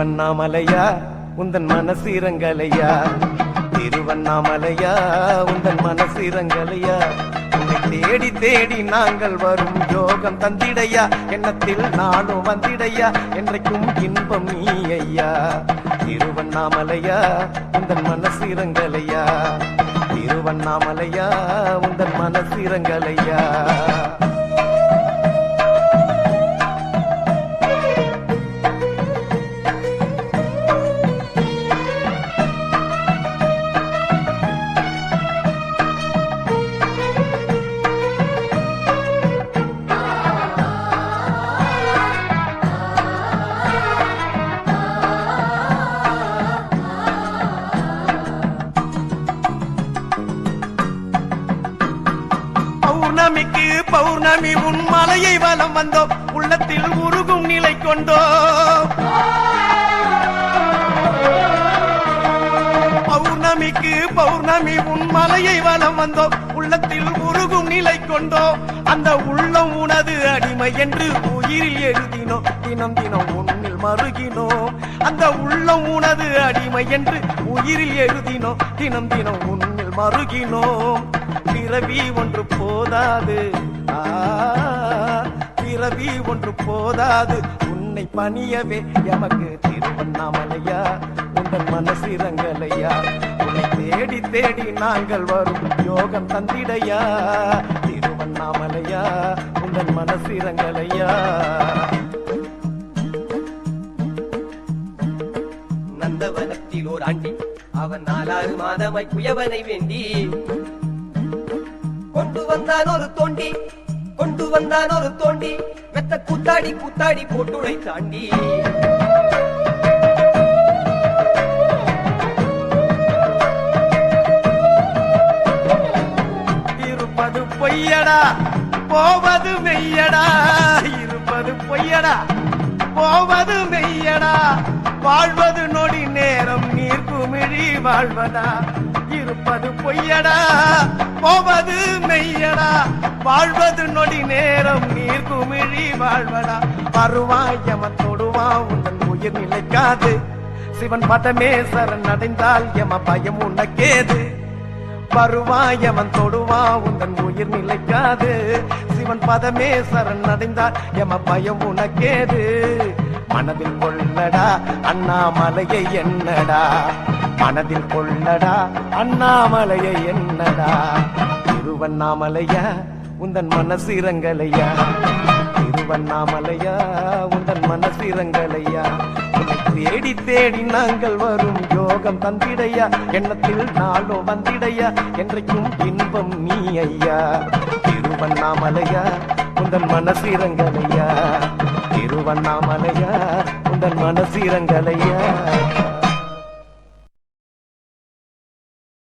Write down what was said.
திருவண்ணாமலையா? உந்தன் மனசீரங்கலையா திருவண்ணாமலையா? உந்தன் மனசீரங்கலையா உன்னை தேடி தேடி நாங்கள் வரும் யோகம் தந்திடையா? எண்ணத்தில் நானும் வந்திடையா? என்றைக்கும் இன்பம் நீ ஐயா திருவண்ணாமலையா? உந்தன் மனசீரங்கலையா திருவண்ணாமலையா? உந்தன் மனசீரங்கலையா பௌர்ணமிக்கு பௌர்ணமி உன் மலையை வலம் வந்தோம். உள்ளத்தில் உருகும் நிலை கொண்டோம். பௌர்ணமிக்கு பௌர்ணமி உன் மலையை வலம் வந்தோம் உள்ளத்தில் உருகும் நிலை கொண்டோம் அந்த உள்ளம் உனது அடிமை என்று உயிரில் எழுதினோம் தினம் தினம் உன்னில் மருகினோம் அந்த உள்ளம் உனது அடிமை என்று உயிரில் எழுதினோம் தினம் தினம் உன்னில் மருகினோம் பிறவி ஒன்று போதாது. ஆ, பிறவி ஒன்று போதாது. உன்னை பணியவே எமக்கு திருவண்ணாமலையா? உங்கள் மனசிறங்கலையா? தேடி தேடி நாங்கள் வரும். யோகம் தந்திடையா? திருவண்ணாமலையா? உங்கள் மனசிரங்களையா? நந்தவனத்தில் ஓர் ஆண்டி அவன் நாலாறு மாதமாய் குயவனை வேண்டி. கொண்டு வந்தான் ஒரு தோண்டி கொண்டு வந்தான் ஒரு தோண்டி. மெத்த கூத்தாடி கூத்தாடி போட்டுடை தாண்டி பொய்யடா. போவது மெய்யடா. இருப்பது பொய்யடா. போவது மெய்யடா. வாழ்வது நொடி நேரம் நீர் குமிழி வாழ்வதா. இருப்பது பொய்யடா. போவது மெய்யடா. வாழ்வது நொடி நேரம் நீர் குமிழி வாழ்வதா. வருவாய் அவன் தொடுவா உந்தன் உயிர் நிலைக்காது. சிவன் பதமே சரண் அடைந்தால் எம பயம் உனக்கேது. வருவாய் அவன் தொடுவா உந்தன் உயிர் நிலைக்காது. சிவன் பதமே சரண் அடைந்தார் எம பயம் உனக்கேது. மனதில் கொள்ளடா அண்ணாமலையை என்னடா. மனதில் கொள்ளடா அண்ணாமலையை என்னடா. திருவண்ணாமலையா உந்தன் மனசிரங்கலையா திருவண்ணாமலையா உந்தன் மனசிரங்கலையா தேடி தேடி நாங்கள் வரும் யோகம் தந்திடையா? எண்ணத்தில் நாளும் வந்திடையா? என்றைக்கும் இன்பம் நீ ஐயா. திருவண்ணாமலையா? உந்தன் மனசீரங்கலையா திருவண்ணாமலையா? உந்தன் மனசீரங்கலையா